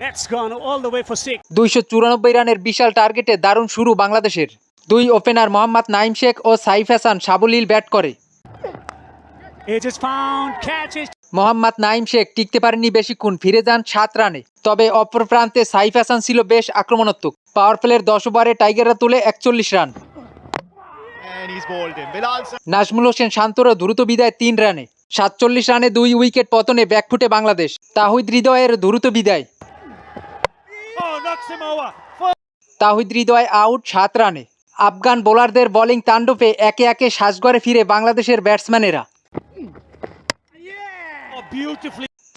That's gone all the way for six. দুইশো চুরানব্বই রানের বিশাল টার্গেটে দারুণ শুরু বাংলাদেশের দুই ওপেনার মোহাম্মদ নাইম শেখ ও সাইফ হাসান সাবলীল ব্যাট করে It is found. Catches. Mohammad Naim Sheikh টিকতে পারেননি বেশিক্ষণ ফিরে যান সাত রানে তবে অপর প্রান্তে সাইফ হাসান ছিল বেশ আক্রমণাত্মক পাওয়ার প্লের দশ ওভারে টাইগাররা তুলে একচল্লিশ run And he's bowled him. Bilal. Nazmul Hossain শান্তরও দ্রুত বিদায় তিন রানে সাতচল্লিশ রানে দুই উইকেট পতনে ব্যাকফুটে বাংলাদেশ তাহিদ হৃদয়ের দ্রুত বিদায় তাহিদ হৃদয় আউট সাত রানে। আফগান বোলারদের বোলিং তাণ্ডবে একে একে সাজগড়ে ফিরে বাংলাদেশের ব্যাটসম্যানেরা।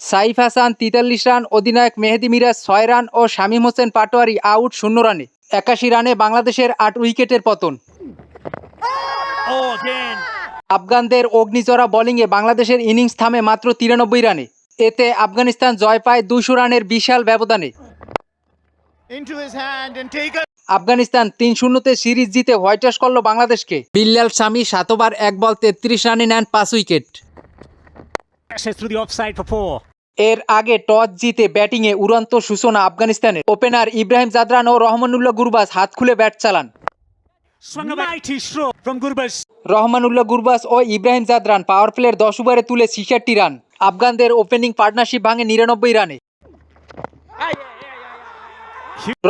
সাইফ হাসান তেতাল্লিশ রান অধিনায়ক মেহেদি মিরাজ ছয় রান ও শামীম হোসেন পাটোয়ারি আউট শূন্য রানে। একাশি রানে বাংলাদেশের আট উইকেটের পতন। আফগানদের অগ্নিজরা বোলিংয়ে বাংলাদেশের ইনিংস থামে মাত্র তিরানব্বই রানে। এতে আফগানিস্তান জয় পায় দুশো রানের বিশাল ব্যবধানে। আফগানিস্তান তিন শূন্যতে সিরিজ জিতে হোয়াইট ওয়াশ করল বাংলাদেশকে। বিল্লাল স্বামী সাতবার এক বল তেত্রিশ রানে নেন পাঁচ wicket. Passes through the offside for four. এর আগে টস জিতে ব্যাটিংয়ে উড়ন্ত সূচনা আফগানিস্তানের। ওপেনার ইব্রাহিম জাদরান ও রহমানুল্লাহ গুরবাস হাত খুলে ব্যাট চালান. রহমানুল্লাহ গুরবাস ও ইব্রাহিম জাদরান পাওয়ার প্লের দশ ওভারে তুলে ছিষট্টি রান। আফগানদের ওপেনিং পার্টনারশিপ ভাঙে নিরানব্বই রানে।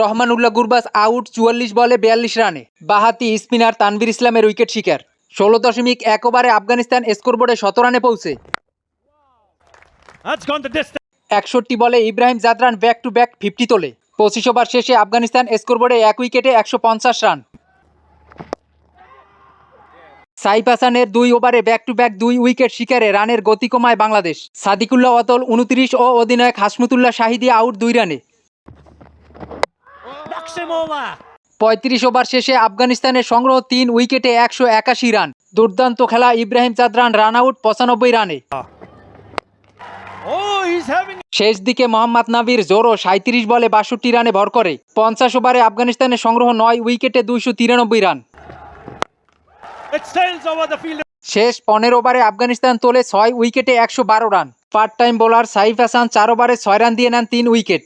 রহমানুল্লাহ গুরবাস আউট চুয়াল্লিশ বলে বিয়াল্লিশ রানে। বাহাতি স্পিনার তানভীর ইসলামের উইকেট শিকার। ষোলো দশমিক এক ওভারে আফগানিস্তান স্কোরবোর্ডে শত রানে পৌঁছে. একষট্টি বলে Ibrahim Zadran back to back fifty তোলে। পঁচিশ ওভার শেষে আফগানিস্তান স্কোরবোর্ডে এক উইকেটে একশো পঞ্চাশ রান। সাইফ হাসানের দুই ওভারে ব্যাক টু ব্যাক দুই উইকেট শিকারে রানের গতি কমায় বাংলাদেশ। সাদিকুল্লাহ অতল উনত্রিশ ও অধিনায়ক হাসমুতুল্লাহ শাহিদি আউট দুই রানে. পঁয়ত্রিশ ওভার শেষে আফগানিস্তানের সংগ্রহ তিন উইকেটে একশো একাশি রান। দুর্দান্ত খেলা ইব্রাহিম জাদরান রান আউট পঁচানব্বই রানে. শেষ দিকে মোহাম্মদ নাবির জোরো সাঁত্রিশ বলে বাষট্টি রানে ভর করে। পঞ্চাশ ওভারে আফগানিস্তানের সংগ্রহ নয় উইকেটে দুইশো তিরানব্বই রান. শেষ পনেরো ওভারে আফগানিস্তান তোলে ছয় উইকেটে একশো বারো run. Part time bowler Saif Hasan চার ওভারে ছয় রান দিয়ে নেন তিন উইকেট।